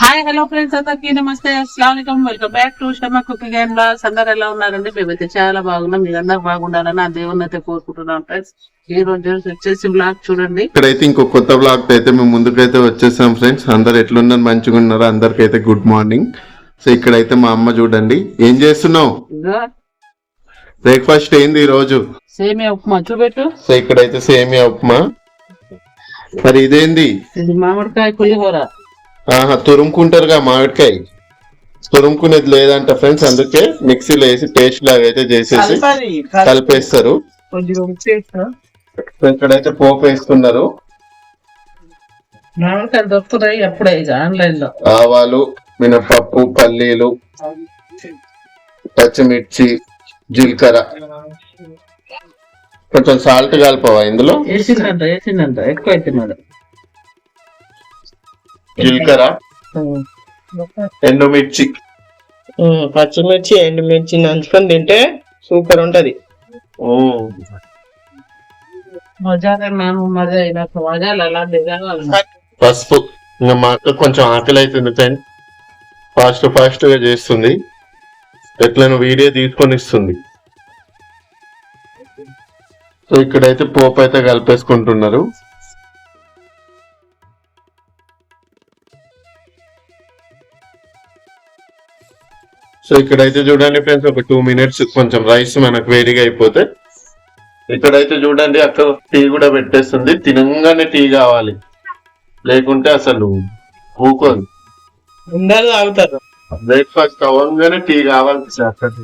Hi hello friends అందరికీ నమస్తే. అస్సలం welcome back to Shama cooking and blogs అందరు ఎలా ఉన్నారండి? మేమైతే చాలా బాగున్నాం. మీరు అందరు బాగుండాలని ఆ దేవుని అయితే కోరుకుంటున్నాం ఫ్రెండ్స్ ఈ రోజు వచ్చేసి బ్లాగ్ చూడండి. ఇక్కడైతే ఇంకో కొత్త బ్లాగ్ అయితే మేము ముందుకైతే వచ్చేసాం ఫ్రెండ్స్ అందరు ఎట్లున్నారు? మంచిగా ఉన్నారు? అందరికైతే గుడ్ మార్నింగ్ సో ఇక్కడైతే మా అమ్మ చూడండి. ఏం చేస్తున్నావు? బ్రేక్ఫాస్ట్ ఏంది ఈ రోజు సేమియా ఉప్మా చూపెట్టు. సో ఇక్కడైతే సేమియా ఉప్మా. మరి ఇదేంది? ఇది మామిడికాయ పులిహోర. ఆహా తురుముకుంటారుగా మామిడికాయ. తురుముకునేది లేదంట ఫ్రెండ్స్ అందుకే మిక్సీలో వేసి టేస్ట్ లాగా అయితే చేసేసి కలిపేస్తారు. ఇక్కడైతే పోపు వేస్తున్నారు. మామిడికాయలు దొరుకుతున్నాయి అప్పుడే ఆన్లైన్లో ఆవాలు మినపప్పు పల్లీలు పచ్చిమిర్చి జీలకర్ర. కొంచెం సాల్ట్ కలపవా ఇందులో? వేసిందంట వేసిందంట ఎక్కువ జీలకర్ర. ఎండుమిర్చి. పచ్చిమిర్చి ఎండుమిర్చి నంచుకొని తింటే సూపర్ ఉంటది. కావాలి పసుపు. ఇంకా మా అక్క కొంచెం ఆకలి అవుతుంది ఫ్రెండ్. ఫాస్ట్ ఫాస్ట్గా చేస్తుంది. ఎట్లా వీడియో తీసుకొని ఇస్తుంది. సో ఇక్కడైతే పోపు అయితే కలిపేసుకుంటున్నారు. సో ఇక్కడైతే చూడండి ఫ్రెండ్స్ ఒక టూ మినిట్స్ కొంచెం రైస్ మనకు వేడిగా అయిపోతే. ఇక్కడైతే చూడండి అక్క టీ కూడా పెట్టేస్తుంది. తినంగానే టీ కావాలి. లేకుంటే అసలు ఊకోదు. అందరు తాగుతారు. బ్రేక్ఫాస్ట్ అవ్వగానే టీ కావాలి సార్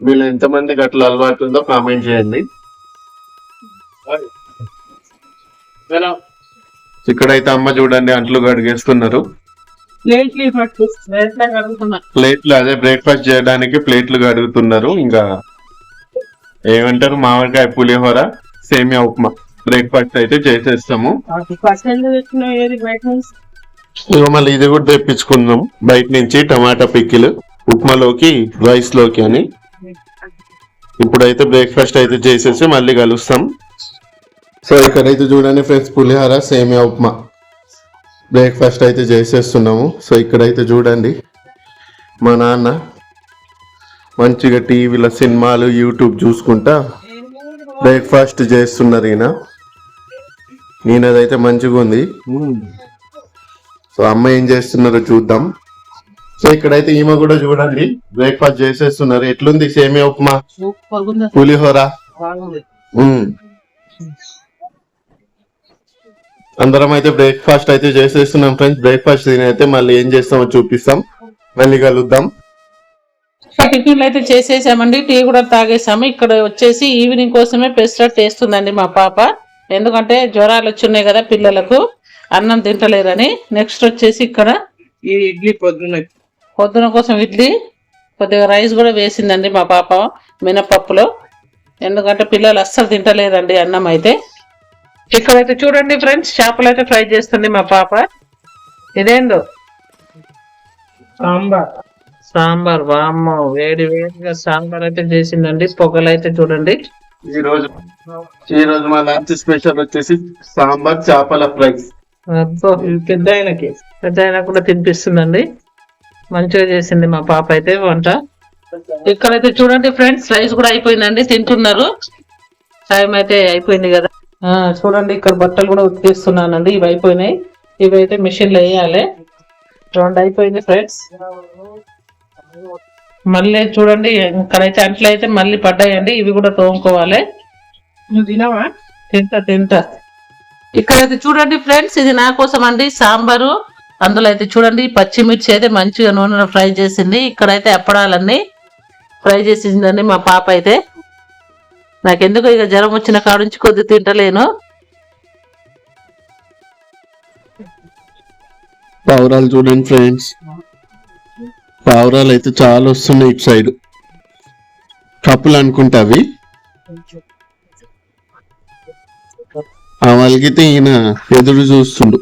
వీళ్ళు ఎంతమందికి అట్లా అలవాటు ఉందో కామెంట్ చేయండి. ఇక్కడైతే అమ్మ చూడండి అంట్లు గడిగేస్తున్నారు ప్లేట్లు అదే బ్రేక్ఫాస్ట్ చేయడానికి ప్లేట్లు గడుగుతున్నారు ఇంకా ఏమంటారు? మామిడికాయ పులిహోర సేమియా ఉప్మా బ్రేక్ఫాస్ట్ అయితే చేసేస్తాము. ఇక మళ్ళీ ఇది కూడా తెప్పించుకుందాం. బయట నుంచి టమాటా పిక్కిలు ఉప్మాలోకి రైస్లోకి అని. ఇప్పుడైతే బ్రేక్ఫాస్ట్ అయితే చేసేసి మళ్ళీ కలుస్తాం. సో ఇక్కడైతే చూడండి ఫ్రెండ్స్ పులిహోర సేమియా ఉప్మా. బ్రేక్ఫాస్ట్ అయితే చేసేస్తున్నాము. సో ఇక్కడైతే చూడండి. మా నాన్న మంచిగా టీవీలో సినిమాలు యూట్యూబ్ చూసుకుంటా బ్రేక్ఫాస్ట్ చేస్తున్నారు ఈయన. ఈయనదైతే మంచిగా ఉంది. సో అమ్మ ఏం చేస్తున్నారో చూద్దాం. సో ఇక్కడైతే ఈమె కూడా చూడండి. బ్రేక్ఫాస్ట్ చేసేస్తున్నారు. ఎట్లుంది సేమియా ఉప్మా? పులిహోర. అందరం అయితే బ్రేక్ఫాస్ట్ అయితే చేసేస్తున్నాం ఫ్రెండ్స్ బ్రేక్ఫాస్ట్ తినైతే మళ్ళీ ఏం చేస్తామో చూపిస్తాం. మళ్ళీ కలుద్దాం. టిఫిన్లు అయితే చేసేసామండి. టీ కూడా తాగేసాము. ఇక్కడ వచ్చేసి ఈవినింగ్ కోసమే పెసరట్ వేస్తుందండి మా పాప. ఎందుకంటే జ్వరాలు వచ్చున్నాయి కదా పిల్లలకు. అన్నం తింటలేరని నెక్స్ట్ వచ్చేసి ఇక్కడ ఈ ఇడ్లీ పొద్దున్న పొద్దున కోసం ఇడ్లీ కొద్దిగా రైస్ కూడా వేసిందండి మా పాప మినపప్పులో. ఎందుకంటే పిల్లలు అస్సలు తింటలేదండి అన్నం అయితే. ఇక్కడైతే చూడండి ఫ్రెండ్స్ చేపలు అయితే ఫ్రై చేస్తుంది మా పాప. ఇదేందో? సాంబార్. సాంబార్ వామ్మ వేడి వేడిగా సాంబార్ అయితే చేసిందండి. పొగలు అయితే చూడండి. ఈ రోజు ఈ రోజు మా లంచ్ స్పెషల్ వచ్చేసి సాంబార్ చేపల ఫ్రై. పెద్ద ఆయనకి పెద్ద అయినా కూడా తినిపిస్తుందండి. మంచిగా చేసింది మా పాప అయితే వంట. ఇక్కడైతే చూడండి ఫ్రెండ్స్ రైస్ కూడా అయిపోయిందండి తింటున్నారు. టైం అయితే అయిపోయింది కదా. చూడండి ఇక్కడ బట్టలు కూడా ఉతికిస్తున్నానండి. ఇవి అయిపోయినాయి. ఇవి అయితే మిషన్లో వేయాలి. రెండు అయిపోయింది ఫ్రెండ్స్ మళ్ళీ చూడండి ఇక్కడైతే అంట్లు అయితే మళ్ళీ పడ్డాయండి. ఇవి కూడా తోముకోవాలి. నువ్వు తినవా? తింటా తింటా. ఇక్కడైతే చూడండి ఫ్రెండ్స్ ఇది నా కోసం అండి సాంబారు. అందులో అయితే చూడండి పచ్చిమిర్చి అయితే మంచిగా నూనెలో ఫ్రై చేసింది. ఇక్కడైతే అప్పడాలన్నీ ఫ్రై చేసిందండి మా పాప అయితే. నాకెందుకు ఇక జ్వరం వచ్చిన కాడ నుంచి కొద్ది తింటలేను. పావురాలు చూడండి ఫ్రెండ్స్. పావురాలు అయితే చాలా వస్తున్నాయి ఇటు సైడ్. కప్పులు అనుకుంటా అవి. ఆ ఈయన ఎదురు చూస్తుండు.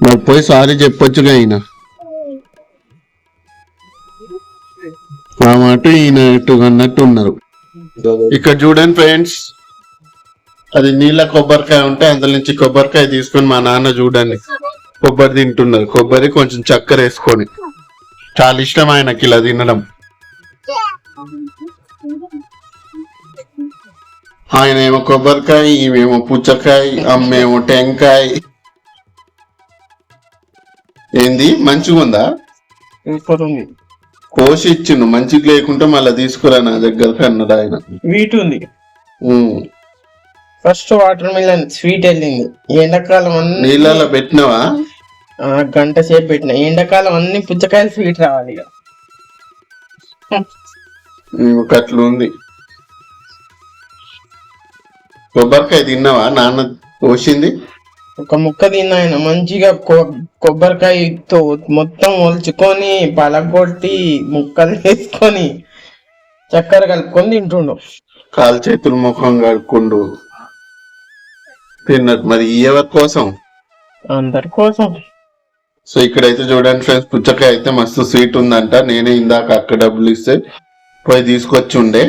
మరి పోయి సారీ చెప్పొచ్చుగా ఈయన. ఆ మాట ఈయన అన్నట్టు ఉన్నారు. ఇక్కడ చూడండి ఫ్రెండ్స్. అది నీళ్ళ కొబ్బరికాయ ఉంటే అందులో నుంచి కొబ్బరికాయ తీసుకొని మా నాన్న చూడండి. కొబ్బరి తింటున్నారు. కొబ్బరి కొంచెం చక్కెర వేసుకొని. చాలా ఇష్టం ఆయనకి ఇలా తినడం. ఆయన ఏమో కొబ్బరికాయ ఈమెమో పుచ్చకాయ అమ్మేమో టెంకాయ. ఏంది? మంచిగా ఉంది. కోసి ఇచ్చిండు మంచిగా లేకుంటే మళ్ళీ తీసుకురా నా దగ్గరకు అన్నాడు ఆయన. స్వీట్ ఉంది. ఫస్ట్ వాటర్ మిలన్ స్వీట్ వెళ్ళింది. ఈ ఎండాకాలం అన్ని నీళ్ళలో పెట్టినవా? ఆ, గంట సేపు పెట్టిన. ఈ ఎండాకాలం అన్ని పుచ్చకాయలు స్వీట్ రావాలి ఇక. అట్లా ఉంది. కొబ్బరికాయ తిన్నావా? నాన్న కోసింది ఒక ముక్క తిన్న ఆయన మంచిగా కొబ్బరికాయతో మొత్తం ఒలుచుకొని పలగొట్టి ముక్కలు వేసుకొని చక్కెర కలుపుకొని తింటుండు. కాలు చేతులు ముఖం కడుక్కుండు. తిన్నట్టు మరి ఎవరి కోసం? అందరి కోసం. సో ఇక్కడైతే చూడండి ఫ్రెండ్స్ పుచ్చకాయ అయితే మస్తు స్వీట్ ఉందంట. నేనే ఇందాక అక్క డబ్బులు ఇస్తే పోయి తీసుకొచ్చి ఉండే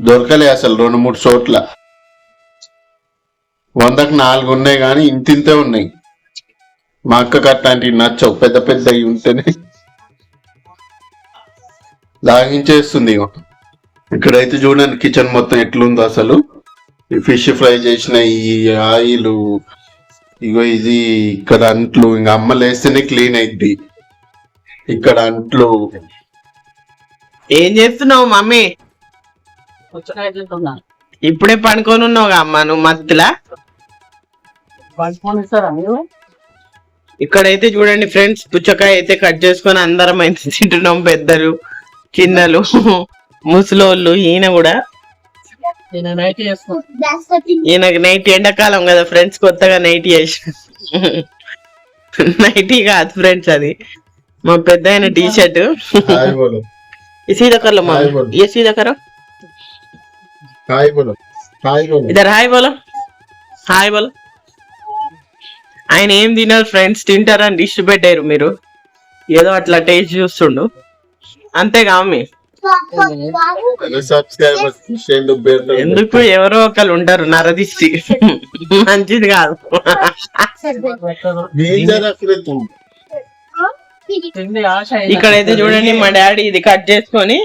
దొరకలే అసలు రెండు మూడు చోట్ల. వందకు నాలుగు ఉన్నాయి కానీ ఇంతింతే ఉన్నాయి. మా అక్కకి అట్లాంటివి నచ్చవు. పెద్ద పెద్దవి ఉంటేనే. లాగించేస్తుంది. ఇక్కడైతే చూడండి కిచెన్ మొత్తం ఎట్లుందో అసలు. ఈ ఫిష్ ఫ్రై చేసిన ఈ ఆయిల్ ఇగో ఇది ఇక్కడ అంట్లు ఇంకా అమ్మ లేస్తేనే క్లీన్ అయిద్ది. ఇక్కడ అంట్లు. ఏం చేస్తున్నావు మమ్మీ? ఇప్పుడే పనుకొని ఉన్నావు అమ్మ నువ్వు మత్తులా ఇక్కడ అయితే ఇక్కడైతే చూడండి ఫ్రెండ్స్ పుచ్చకాయ అయితే కట్ చేసుకొని అందరం అయితే తింటున్నాం పెద్దలు చిన్నలు ముసలోళ్ళు ఈయన కూడా. ఈయనకి నైట్ ఎండాకాలం కదా ఫ్రెండ్స్ కొత్తగా నైట్ చేసిన నైటీ కాదు ఫ్రెండ్స్ అది. మా పెద్ద ఆయన టీ షర్ట్ సీదాకర్లో మా ఏ సీదాకర్ ఇద్దరు హాయ్ బోలో. హాయ్ బోలో. ఆయన ఏం తిన్నారు ఫ్రెండ్స్ తింటారని డిష్ పెట్టారు మీరు? ఏదో అట్లా టేస్ట్ చూస్తుండు. అంతేగా ఎందుకు ఎవరో ఒకరు ఉంటారు నరదిష్టి మంచిది కాదు. ఇక్కడైతే చూడండి మా డాడీ ఇది కట్ చేసుకొని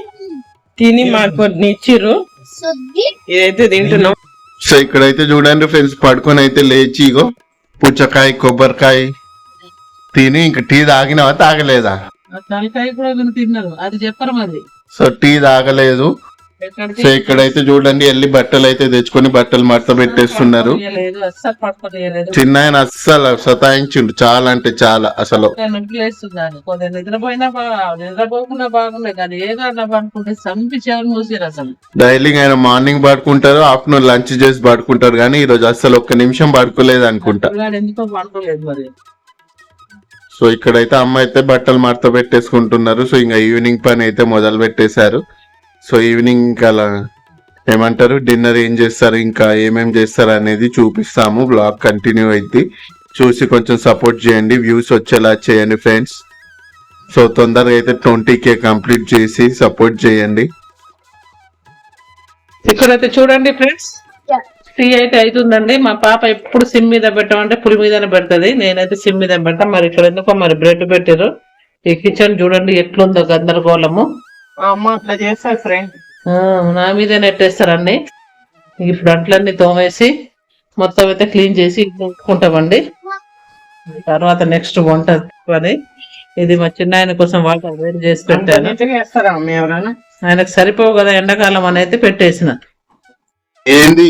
తిని మాకు కొన్ని ఇచ్చిర్రు ఇదైతే తింటున్నాం. సో ఇక్కడైతే చూడండి ఫ్రెండ్స్ పడుకొని అయితే లేచి ఇగో. పుచ్చకాయ కొబ్బరికాయ. తిని ఇంక టీ తాగినావా? తాగలేదా? తలకాయ కూడా తిన్నారు అది చెప్పరు మరి. సో టీ తాగలేదు. సో ఇక్కడైతే చూడండి వెళ్ళి బట్టలు అయితే తెచ్చుకొని బట్టలు మడత పెట్టేస్తున్నారు. చిన్న ఆయన అస్సలు సతాయించిండు చాలా అంటే చాలా అసలు. డైలీ ఆయన మార్నింగ్ పడుకుంటారు ఆఫ్టర్నూన్ లంచ్ చేసి పడుకుంటారు కానీ ఈ రోజు అస్సలు ఒక్క నిమిషం పడుకోలేదు అనుకుంటా. సో ఇక్కడైతే అమ్మ అయితే బట్టలు మడత పెట్టేసుకుంటున్నారు. సో ఇంకా ఈవినింగ్ పని అయితే మొదలు పెట్టేశారు. సో ఈవినింగ్ ఇంకా అలా ఏమంటారు? డిన్నర్ ఏం చేస్తారు? ఇంకా ఏమేం చేస్తారు అనేది చూపిస్తాము. బ్లాగ్ కంటిన్యూ అయింది. చూసి కొంచెం సపోర్ట్ చేయండి. వ్యూస్ వచ్చేలా చేయండి ఫ్రెండ్స్. సో తొందరగా అయితే ట్వంటీ కే కంప్లీట్ చేసి సపోర్ట్ చేయండి. ఇక్కడైతే చూడండి ఫ్రెండ్స్. టీ అయితే అవుతుందండి. మా పాప ఎప్పుడు సిమ్ మీద పెట్టమంటే పులి మీదనే పెడుతుంది. నేనైతే సిమ్ మీద పెడతా. మరి ఇక్కడ ఎందుకో మరి బ్రెడ్ పెట్టారు ఈ కిచెన్ చూడండి ఎట్లుందో గందరగోళము. అమ్మ అట్లా చేస్తారు ఫ్రెండ్ ఆ, నా మీదే నెట్టేస్తారండి. ఇప్పుడు అంట్లన్నీ తోమేసి మొత్తం అయితే క్లీన్ చేసి ఉంచుకుంటామండి. తర్వాత నెక్స్ట్ వంట పని. ఇది మా చిన్న ఆయన కోసం వాటర్ వేడి చేసి పెట్టాను. ఆయనకు సరిపోవు కదా ఎండాకాలం అని అయితే పెట్టేసిన. ఏంది?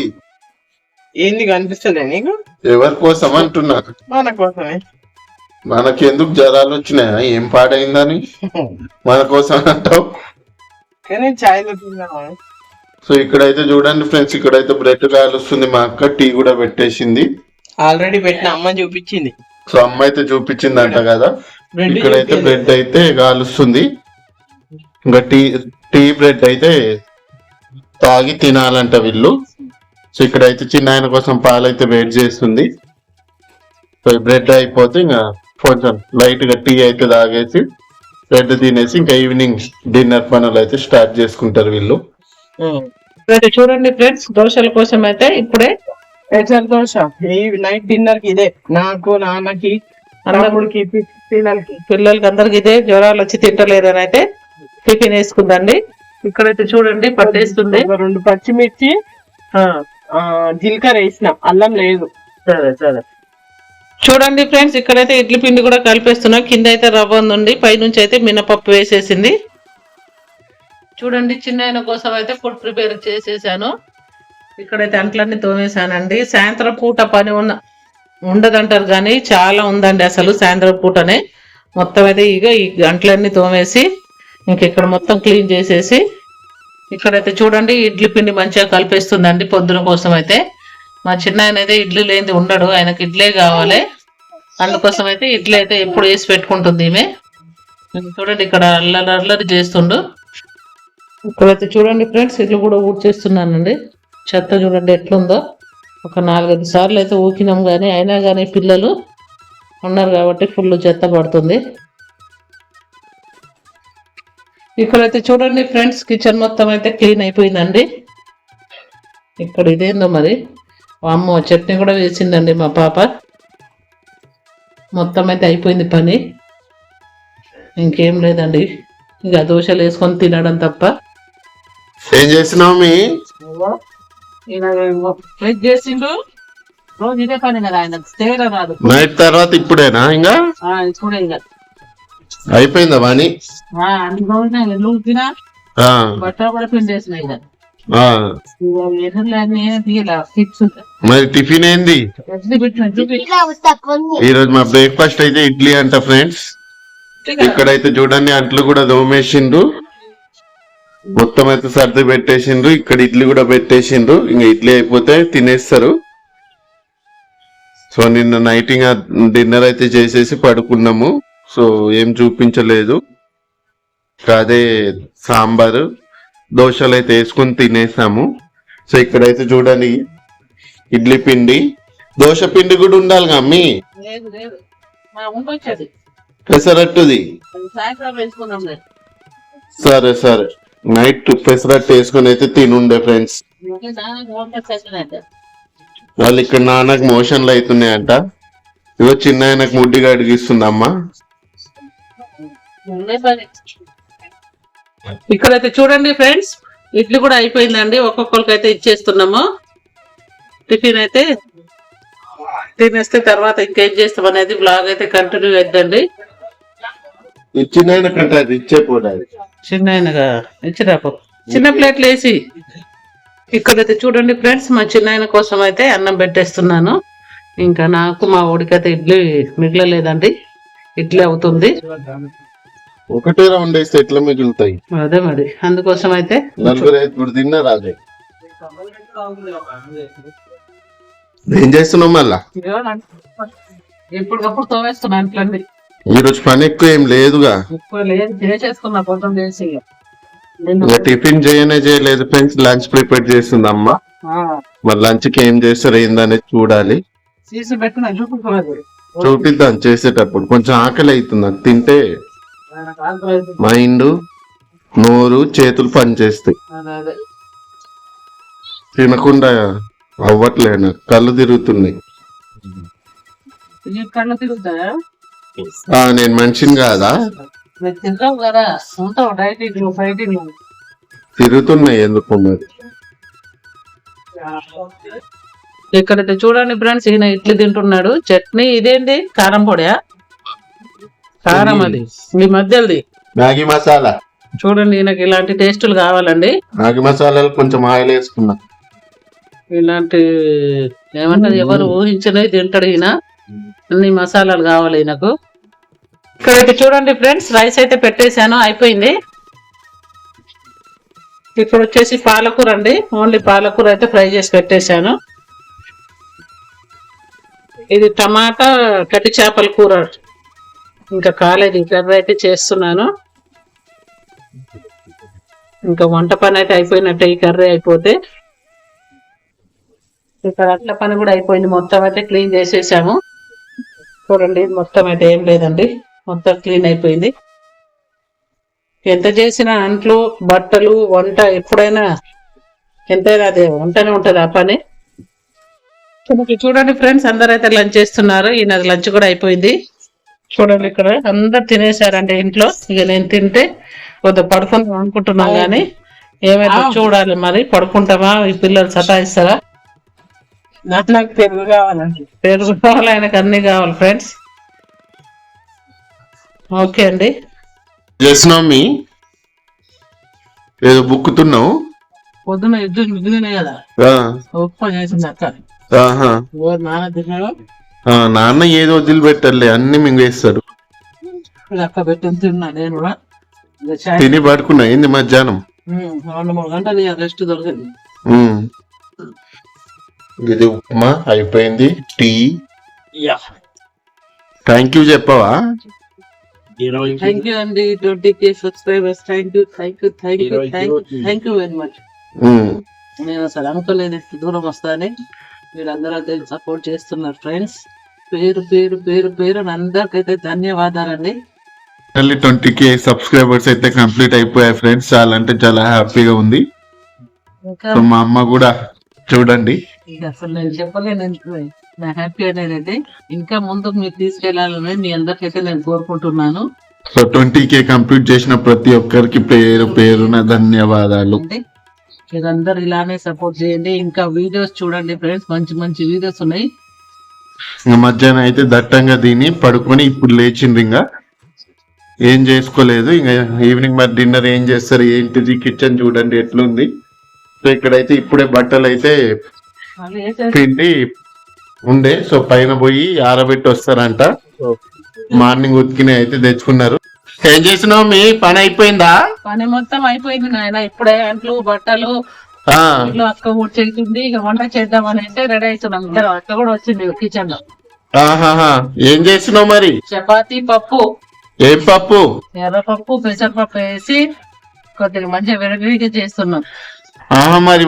ఏంది కనిపిస్తుంది నీకు? ఎవరి కోసం అంటున్నారు మన కోసమే. మనకి ఎందుకు జ్వరాలు వచ్చినాయా? ఏం పాడైందని? మన కోసం అంటావు? కానీ తిన్నావా? సో ఇక్కడైతే చూడండి ఫ్రెండ్స్ ఇక్కడైతే బ్రెడ్ కాలుస్తుంది. మా అక్క టీ కూడా పెట్టేసింది. ఆల్రెడీ పెట్టిన అమ్మ చూపించింది. సో అమ్మ అయితే చూపించిందంట కదా. Bread ఇక్కడైతే. బ్రెడ్ అయితే కాలుస్తుంది. ఇంకా టీ టీ బ్రెడ్ అయితే తాగి తినాలంట వీళ్ళు. సో ఇక్కడైతే చిన్న ఆయన కోసం పాలు అయితే వెయిట్ చేస్తుంది. సో బ్రెడ్ అయిపోతే ఇంకా కొంచెం లైట్గా టీ అయితే తాగేసి బ్రెడ్ తినేసి ఇంకా ఈవినింగ్ డిన్నర్ పనులు అయితే స్టార్ట్ చేసుకుంటారు వీళ్ళు. చూడండి ఫ్రెండ్స్ దోశల కోసం అయితే ఇప్పుడే పెసర దోశ. ఈ నైట్ డిన్నర్కి ఇదే. నాకు నాన్నకి పి- పిల్లలకి. పిల్లలకి అందరికి ఇదే. జ్వరాలు వచ్చి తింటలేరని అయితే టిఫిన్ వేసుకుందండి. ఇక్కడైతే చూడండి పట్టేస్తుంది. రెండు పచ్చిమిర్చి జీలకర్ర వేసిన. అల్లం లేదు. సరే సరే. చూడండి ఫ్రెండ్స్ ఇక్కడైతే ఇడ్లీ పిండి కూడా కలిపేస్తున్నా. కింద అయితే రవ్వ ఉంది పైనుంచి అయితే మినపప్పు వేసేసింది. చూడండి చిన్న కోసం అయితే ఫుడ్ ప్రిపేర్ చేసేసాను. ఇక్కడైతే అంట్లన్నీ తోమేశానండి. సాయంత్రం పూట పని ఉన్న ఉండదంటారు కానీ చాలా ఉందండి అసలు సాయంత్రం పూటనే. మొత్తం అయితే ఇక ఈ గంటలన్నీ తోమేసి ఇంక ఇక్కడ మొత్తం క్లీన్ చేసేసి ఇక్కడైతే చూడండి ఇడ్లీ పిండి మంచిగా కలిపేస్తుందండి పొద్దున కోసం అయితే. మా చిన్న ఆయన అయితే ఇడ్లీ లేనిది ఉండడు ఆయనకి ఇడ్లే కావాలి. అందుకోసం అయితే ఇడ్లీ అయితే ఎప్పుడు వేసి పెట్టుకుంటుంది ఈమె. చూడండి ఇక్కడ అల్లరి అల్లరి చేస్తుండు. ఇక్కడైతే చూడండి ఫ్రెండ్స్ ఇల్లు కూడా ఊడ్చేస్తున్నానండి. చెత్త చూడండి ఎట్లుందో. ఒక నాలుగైదు సార్లు అయితే ఊకినాం కానీ అయినా కానీ పిల్లలు ఉన్నారు కాబట్టి ఫుల్ చెత్త పడుతుంది. ఇక్కడైతే చూడండి ఫ్రెండ్స్ కిచెన్ మొత్తం అయితే క్లీన్ అయిపోయిందండి. ఇక్కడ ఇదేందో మరి? అమ్మో చట్నీ కూడా వేసిందండి మా పాప. మొత్తం అయితే అయిపోయింది పని. ఇంకేం లేదండి. ఇక దోశలు వేసుకొని తినడం తప్ప. ఏం చేసినావు మీ? వెజ్ చేసిండు రోజు ఇదే పని కదా ఆయన తేడా రాదు. నైట్ తర్వాత ఇప్పుడేనా ఇంకా? చూడే ఇక. అయిపోయిందా వాణి అన్ని రోజులు. నువ్వు తినా? ఆ, బట్టలు కూడా పిండేసినాయి ఇక. ఆ. మరి టిఫిన్ ఏంది? ఈరోజు ఈ రోజు మా బ్రేక్ఫాస్ట్ అయితే ఇడ్లీ అంట ఫ్రెండ్స్. ఇక్కడైతే చూడండి అంట్లు కూడా దోమేసిండ్రు. మొత్తం అయితే సర్ది పెట్టేసిండ్రు ఇక్కడ ఇడ్లీ కూడా పెట్టేసిండ్రు. ఇంకా ఇడ్లీ అయిపోతే తినేస్తారు. సో నిన్న నైట్ ఇంకా డిన్నర్ అయితే చేసేసి పడుకున్నాము. సో ఏం చూపించలేదు. అదే సాంబారు. దోశలు అయితే వేసుకొని తినేసాము. సో ఇక్కడైతే చూడండి ఇడ్లీ పిండి. దోశ పిండి కూడా ఉండాలి అమ్మి? పెసరట్టుది. సరే సరే. నైట్ పెసరట్టు వేసుకొని అయితే తినుండే ఫ్రెండ్స్. వాళ్ళు ఇక్కడ నాన్నకు మోషన్లు అవుతున్నాయంట. ఇగో చిన్న ఆయనకు ముడ్డిగా అడిగిస్తుందమ్మా. ఇక్కడైతే చూడండి ఫ్రెండ్స్ ఇడ్లీ కూడా అయిపోయిందండి. ఒక్కొక్కరికి అయితే ఇచ్చేస్తున్నాము. టిఫిన్ అయితే తినేస్తే తర్వాత ఇంకేం చేస్తాం అనేది బ్లాగ్ అయితే కంటిన్యూ అయిద్దండి చిన్న ఇచ్చిరాపు చిన్న ప్లేట్లు వేసి ఇక్కడైతే చూడండి ఫ్రెండ్స్ మా చిన్న కోసం అయితే అన్నం పెట్టేస్తున్నాను. ఇంకా నాకు మా ఓడికైతే ఇడ్లీ మిగలలేదండి. ఇడ్లీ అవుతుంది. ఒకటే రౌండ్ వేస్తే ఎట్లా మిగులుతాయి అదే మరి. అందుకోసం అయితే నలుగురు ఐదుగురు తిన్నారు అదే ఏం చేస్తున్నావు మళ్ళా? ఎప్పటికప్పుడు తోవేస్తున్నాను ఇట్లండి ఈ రోజు పని ఎక్కువ ఏం లేదుగా. ఎక్కువ లేదు చేసేసుకున్నా కొంచెం చేసి టిఫిన్ చేయనే చేయలేదు ఫ్రెండ్స్ లంచ్ ప్రిపేర్ చేస్తుంది అమ్మ. ఆ, మరి లంచ్కి ఏం చేస్తారు ఏందనేది చూడాలి. చూపిద్దాం చేసేటప్పుడు. కొంచెం ఆకలి అవుతుంది తింటే మైండ్ నోరు చేతులు పనిచేస్తాయి. తినకుండా అవ్వట్లే నాకు కళ్ళు తిరుగుతున్నాయి నేను మనిషిని కాదా? తిరుగుతున్నాయి ఎందుకు మరి? ఇక్కడైతే చూడండి ఫ్రెండ్స్ ఈయన ఇడ్లీ తింటున్నాడు. చట్నీ ఇదేంటి కారం పొడియా? కారం అది. మీ మధ్యది మ్యాగీ మసాలా. చూడండి ఈయనకి ఇలాంటి టేస్టులు కావాలండి. మ్యాగీ మసాలాలు కొంచెం ఆయిల్ వేసుకున్నా. ఇలాంటి ఏమంటారు ఎవరు ఊహించినవి తింటాడు ఈయన. అన్ని మసాలాలు కావాలి ఈయనకు. ఇక్కడైతే చూడండి ఫ్రెండ్స్ రైస్ అయితే పెట్టేశాను అయిపోయింది. ఇక్కడ వచ్చేసి పాలకూర అండి. ఓన్లీ పాలకూర అయితే ఫ్రై చేసి పెట్టేశాను. ఇది టమాటా కట్టి చేపల కూర. ఇంకా కాలేదు ఈ కర్రీ అయితే చేస్తున్నాను ఇంకా వంట పని అయితే అయిపోయినట్టే ఈ కర్రీ అయిపోతే. ఇక్కడ అట్ల పని కూడా అయిపోయింది మొత్తం అయితే క్లీన్ చేసేసాము. చూడండి మొత్తం అయితే ఏం లేదండి మొత్తం క్లీన్ అయిపోయింది. ఎంత చేసినా అంట్లు బట్టలు వంట ఎప్పుడైనా ఎంతైనా అదే వంటనే ఉంటుంది ఆ పని. చూడండి ఫ్రెండ్స్ అందరైతే అయితే లంచ్ చేస్తున్నారు ఈయన లంచ్ కూడా అయిపోయింది. చూడండి ఇక్కడ. అందరు తినేసారండి ఇంట్లో. ఇక నేను తింటే కొద్దిగా పడుకుందాం అనుకుంటున్నాం కానీ ఏమైతే చూడాలి మరి. పడుకుంటామా? ఈ పిల్లలు సతాయిస్తారా? నాకు నాకు పెరుగు కావాలండి. పెరుగు కావాలి ఆయనకు అన్ని కావాలి ఫ్రెండ్స్. ఓకే అండి. చేస్తున్నావు మీ? ఏదో బుక్కుతున్నావు? పొద్దున ఇద్దరు మిగిలినాయి కదా. ఆ, ఉప్మా చేసింది అక్క. నాన్న తిన్నాడు. నాన్న ఏదో వదిలిపెట్టాలి అన్ని మింగేస్తాడు. ఇది అక్క పెట్టింది తిన్నా నేను కూడా. తిని పడుకున్నా ఏంది మధ్యాహ్నం? రెండు మూడు గంటలు రెస్ట్ దొరికింది. ఉమ్. ఇది ఉప్మా అయిపోయింది టీ. థ్యాంక్ యూ చెప్పవా? థ్యాంక్ యూ అండి twenty K subscribers thank you thank you thank you thank you thank you very much. నేను అసలు అనుకోలేదు దూరం వస్తానని. మీరందరూ అయితే సపోర్ట్ చేస్తున్నారు ఫ్రెండ్స్ పేరు పేరు పేరు పేరు అందరికైతే ధన్యవాదాలండి. మళ్ళీ ట్వంటీ కే సబ్స్క్రైబర్స్ అయితే కంప్లీట్ అయిపోయాయి ఫ్రెండ్స్ చాలా అంటే చాలా హ్యాపీగా ఉంది. సో మా అమ్మ కూడా చూడండి. అసలు నేను చెప్పలేను నా హ్యాపీ అనేది ఇంకా ముందుకు మీరు తీసుకెళ్ళాలని మీ అందరికైతే నేను కోరుకుంటున్నాను. సో ట్వంటీ కే కంప్లీట్ చేసిన ప్రతి ఒక్కరికి పేరు పేరున ధన్యవాదాలు. మీరందరూ ఇలానే సపోర్ట్ చేయండి. ఇంకా వీడియోస్ చూడండి ఫ్రెండ్స్ మంచి మంచి వీడియోస్ ఉన్నాయి. మధ్యాహ్నం అయితే దట్టంగా తిని పడుకొని ఇప్పుడు లేచిండ్రు ఇంకా. ఏం చేసుకోలేదు. ఇంకా ఈవినింగ్ మరి డిన్నర్ ఏం చేస్తారు? ఏంటిది? కిచెన్ చూడండి ఎట్లుంది. సో ఇక్కడైతే ఇప్పుడే బట్టలు అయితే? పిండి ఉండే. సో పైన పోయి ఆరబెట్టి వస్తారంట. మార్నింగ్ ఉతికిన అయితే తెచ్చుకున్నారు. ఏం చేసినావు మీ పని అయిపోయిందా? పని మొత్తం అయిపోయింది నాయన. ఇప్పుడే అంట్లు బట్టలు ఆ, ఇంట్లో అక్క కూడా చేస్తుంది ఇక వంట చేద్దామని అంటే రెడీ అవుతున్నాం. ఇద్దరు అక్క కూడా వచ్చింది కిచెన్లో. ఏం చేసినావు మరి? చపాతీ పప్పు. ఏం పప్పు? ఎర్రపప్పు పెసరపప్పు వేసి కొద్దిగా మంచిగా విరవిగా చేస్తున్నాం. మరి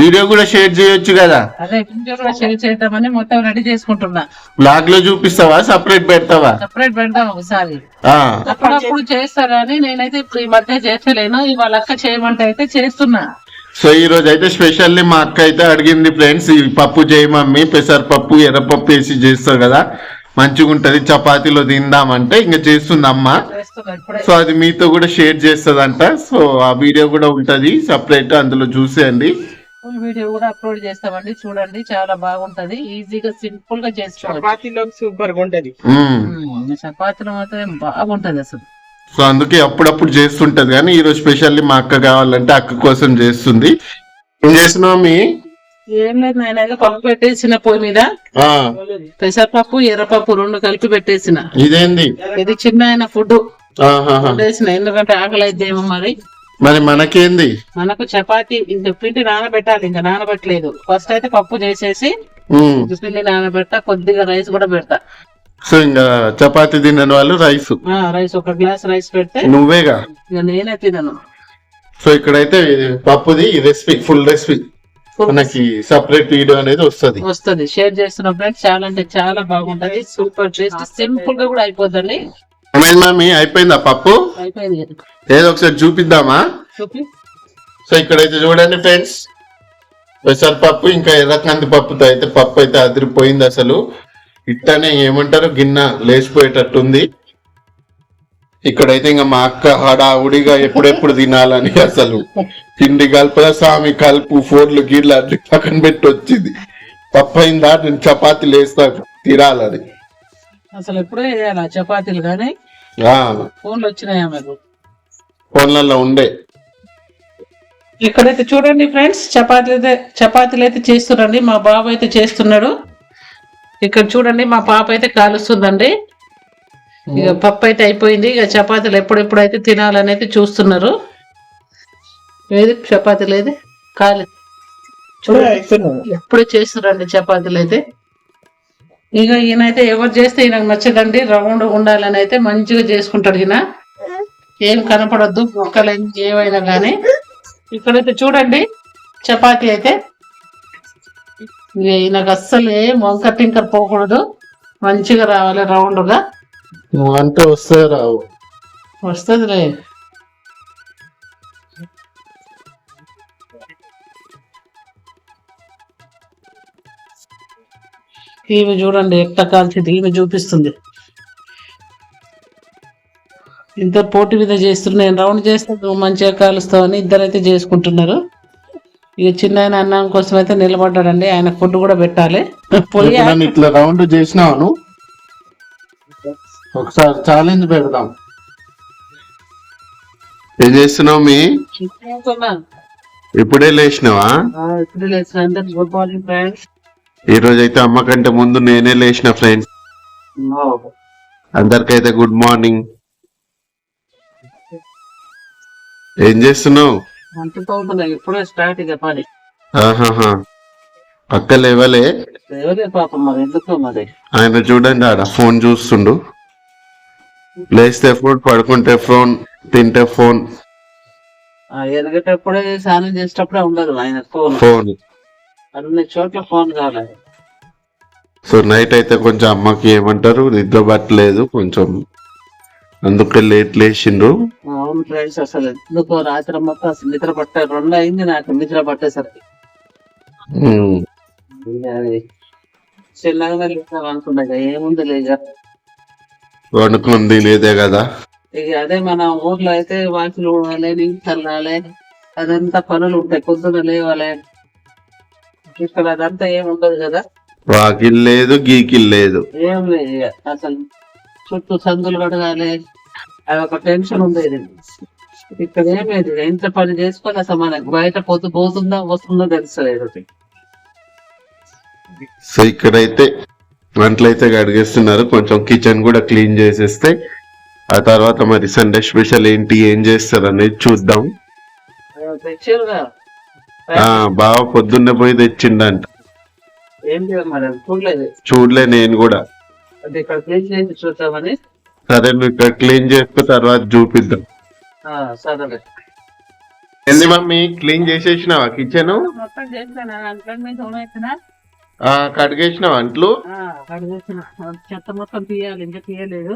వీడియో కూడా షేర్ చేయొచ్చు కదా. అదే వీడియో కూడా షేర్ చేద్దామని మొత్తం రెడీ చేసుకుంటున్నా. బ్లాగ్లో చూపిస్తావా? సపరేట్ పెడతావా? సపరేట్ పెడదాం ఒకసారి. అప్పుడప్పుడు చేస్తారని నేనైతే ఇప్పుడు ఈ మధ్య చేస్తలేను ఇవాళ అక్క చేయమంటే అయితే చేస్తున్నా. సో ఈ రోజు అయితే స్పెషల్లీ మా అక్క అయితే అడిగింది ఫ్రెండ్స్ ఈ పప్పు చేయి మమ్మీ పెసరపప్పు ఎర్రపప్పు వేసి చేస్తావు కదా. మంచిగా ఉంటది చపాతీలో తిందామంటే ఇంకా చేస్తుంది అమ్మ సో అది మీతో కూడా షేర్ చేస్తుందంట. సో ఆ వీడియో కూడా ఉంటది సపరేట్ అందులో చూసేయండి. ఫుల్ వీడియో కూడా అప్లోడ్ చేస్తామండి చూడండి చాలా బాగుంటది. ఈజీగా సింపుల్గా చేసుకోవచ్చు. చపాతీలోకి సూపర్గా ఉంటది చపాతీలు మాత్రం బాగుంటది అసలు. సో అందుకే అప్పుడప్పుడు చేస్తుంటది. కానీ ఈ రోజు స్పెషల్లీ మా అక్క కావాలంటే అక్క కోసం చేస్తుంది. ఏం చేస్తున్నావు మీ ఏం లేదు నాయన పప్పు పెట్టేసిన పొయ్యి మీద. పెసరపప్పు ఎర్రపప్పు రెండు కలిపి పెట్టేసిన. ఇదేంది? ఇది చిన్న ఆయన ఫుడ్. పెట్టేసిన ఎందుకంటే ఆకలి అయితేమో మరి. మరి మనకేంది? మనకు చపాతీ ఇంక పిండి నానబెట్టాలి ఇంకా నానబెట్టలేదు. ఫస్ట్ అయితే పప్పు చేసేసి పిండి నానబెడతా కొద్దిగా రైస్ కూడా పెడతా. సో ఇంకా చపాతి తినని వాళ్ళు రైస్. ఆ, రైస్ ఒక గ్లాస్ రైస్ పెడితే నువ్వేగా? ఇక నేనే తినను. సో ఇక్కడైతే పప్పుది రెసిపీ ఫుల్ రెసిపీ. మనకి సపరేట్ వీడియో అనేది వస్తుంది. వస్తుంది. షేర్ చేస్తున్న ఫ్రెండ్స్ చాలా అంటే చాలా బాగుంటది. సూపర్ టేస్ట్ సింపుల్గా కూడా అయిపోతుంది మమ్మీ అయిపోయిందా పప్పు? అయిపోయింది. ఏదో ఒకసారి చూపిద్దామా? చూపి. సో ఇక్కడైతే చూడండి ఫ్రెండ్స్ పెసరపప్పు ఇంకా ఎర్రకంది పప్పుతో అయితే పప్పు అయితే అదిరిపోయింది అసలు. ఇట్టనే ఏమంటారు గిన్నె లేచిపోయేటట్టుంది. ఇక్కడైతే ఇంకా మా అక్క హడావుడిగా ఎప్పుడెప్పుడు తినాలని అసలు. పిండి కలపదా స్వామి కలుపు ఫోర్లు గీళ్ళు అన్ని పక్కన పెట్టి వచ్చింది. పప్పు అయిందా నేను చపాతీ లేస్తా తినాలని. అసలు ఎప్పుడే చేయాలి చపాతీలు కానీ? ఫోన్లు వచ్చినాయా మీకు? ఫోన్లలో ఉండే. ఇక్కడైతే చూడండి ఫ్రెండ్స్ చపాతీలు అయితే చపాతీలు అయితే చేస్తున్నారండి మా బాబు అయితే చేస్తున్నాడు. ఇక్కడ చూడండి మా పాప అయితే కాలుస్తుందండి. ఇక పప్పు అయితే అయిపోయింది. ఇక చపాతీలు ఎప్పుడెప్పుడు అయితే తినాలని అయితే చూస్తున్నారు ఏది చపాతీలు ఏది కాలి ఎప్పుడే చేస్తున్నారండి చపాతీలు అయితే ఇక ఈయనైతే ఎవరు చేస్తే ఈయనకు నచ్చదండి. రౌండ్ ఉండాలని అయితే మంచిగా చేసుకుంటాడు ఈయన. ఏం కనపడద్దు. బొక్కలు ఏవైనా కానీ ఇక్కడైతే చూడండి. చపాతీ అయితే. ఇక ఈయనకు అస్సలు ఏం వంక టింకర్ పోకూడదు. మంచిగా రావాలి రౌండ్గా నువ్వు అంటే వస్తే రావు. వస్తుందిలే ఈమె చూడండి ఎట్ట కాల్చింది? ఈమె చూపిస్తుంది. ఇంత పోటీ మీద చేస్తున్నారు నేను రౌండ్ చేస్తే మంచిగా కాలుస్తావని ఇద్దరైతే చేసుకుంటున్నారు. ఇక చిన్న ఆయన అన్నం కోసం అయితే నిలబడ్డాడండి. ఆయన ఫుడ్ కూడా పెట్టాలి. ఇట్లా రౌండ్ చేసినాను ఒకసారి ఛాలెంజ్ పెడదాం. ఏం చేస్తున్నావు మీ? ఇప్పుడే లేచినావా? ఈ రోజు అయితే అమ్మ కంటే ముందు నేనే లేచిన ఫ్రెండ్స్. అందరికైతే good morning. ఏం చేస్తున్నావు? ఇప్పుడే స్టార్ట్ ఆహాహా. అక్క లేవలే. ఎవరే పాపం మరి. ఎందుకో మరి? ఆయన చూడండి ఆడ ఫోన్ చూస్తుండు. లేస్తే ఫోన్ పడుకుంటే ఫోన్ తింటే ఫోన్. ఎదిగేటప్పుడే స్నానం చేసేటప్పుడే ఉండదు ఆయన ఫోన్. ఫోన్. అన్ని చోట్ల ఫోన్ కావాలి. సో నైట్ అయితే కొంచెం అమ్మకి ఏమంటారు? నిద్ర పట్టలేదు కొంచెం. అందుకే లేట్ లేచిండ్రు. అవును ఫ్రెండ్స్ అసలు ఎందుకో రాత్రి మొత్తం అసలు నిద్ర పట్టే రెండు అయింది నాకు నిద్ర పట్టేసరికి. చిన్నగా అనుకున్నా ఏముంది లేక వండుకుంది లేదే కదా? ఇక అదే మన ఊర్లో అయితే వాకిలు ఊడాలి నీళ్ళు చల్లాలి అదంతా పనులు ఉంటాయి పొద్దున లేవాలి. ఇక్కడ అదంతా ఏమి ఉండదు కదా? వాకిల్ లేదు గీకిల్ లేదు. ఏం లేదు ఇక అసలు. చుట్టూ సందులు కడగాలి. అది ఒక టెన్షన్ ఉండేది. ఇక్కడ ఏం లేదు ఇక. ఇంట్లో పని చేసుకొని అసలు మనకు బయట పొద్దు పోతుందా వస్తుందో తెలుస్తలేదు. సో ఇక్కడైతే వంటలు అయితే కడిగేస్తున్నారు. కొంచెం కిచెన్ కూడా క్లీన్ చేసేస్తే ఆ తర్వాత మరి సండే స్పెషల్ ఏంటి ఏం చేస్తారు అనేది చూద్దాం. బావ పొద్దున్నే పోయి తెచ్చిండంట. చూడలే నేను కూడా. అది ఇక్కడ క్లీన్ చేసి చూద్దామని. సరే నువ్వు ఇక్కడ క్లీన్ చేస్తే తర్వాత చూపిద్దాం. ఆ, సరే ఏంది మమ్మీ క్లీన్ చేసేసినావా కిచెన్ చేస్తాను అంట్లో కడిగేసిన చెత్త మొత్తం తీయాలి ఇంకా తీయలేదు.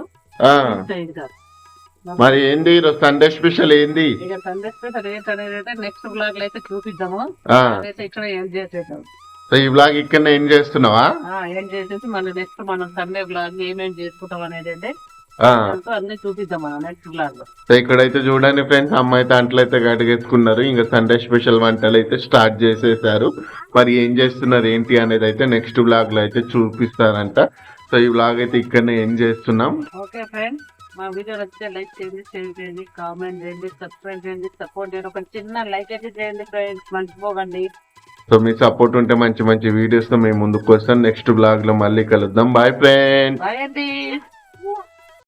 మరి ఏంది ఈరోజు సండే స్పెషల్ ఏంది? ఇక సండే స్పెషల్ ఏంటనేది నెక్స్ట్ బ్లాగ్లో అయితే చూపిద్దాము. అదైతే ఇక్కడ ఏం చేసేద్దాం. సో ఈ బ్లాగ్ ఇక్కడ ఏం చేస్తున్నావా? ఏం చేసేసి మళ్ళీ నెక్స్ట్ మనం సండే బ్లాగ్ ఏమేం చేసుకుంటాం అనేది అయితే ఇక్కడైతే చూడండి ఫ్రెండ్స్ అమ్మాయి దాంట్లో అయితే కడిగేసుకున్నారు ఇంకా సండే స్పెషల్ వంటలు అయితే స్టార్ట్ చేసేసారు. మరి ఏం చేస్తున్నారు ఏంటి అనేది అయితే నెక్స్ట్ బ్లాగ్లో అయితే చూపిస్తారంట. సో ఈ బ్లాగ్ అయితే ఇక్కడనే ఏం చేస్తున్నాం. ఓకే ఫ్రెండ్స్ మా వీడియో నచ్చితే లైక్ చేయండి షేర్ చేయండి కామెంట్ చేయండి సబ్స్క్రైబ్ చేయండి సపోర్ట్ చేయండి. ఒక చిన్న లైక్ అయితే చేయండి ఫ్రెండ్స్ మర్చిపోకండి. సో మీ సపోర్ట్ ఉంటే మంచి మంచి వీడియోస్తో మేము ముందుకు వస్తాం. నెక్స్ట్ బ్లాగ్లో మళ్ళీ కలుద్దాం. Bye friends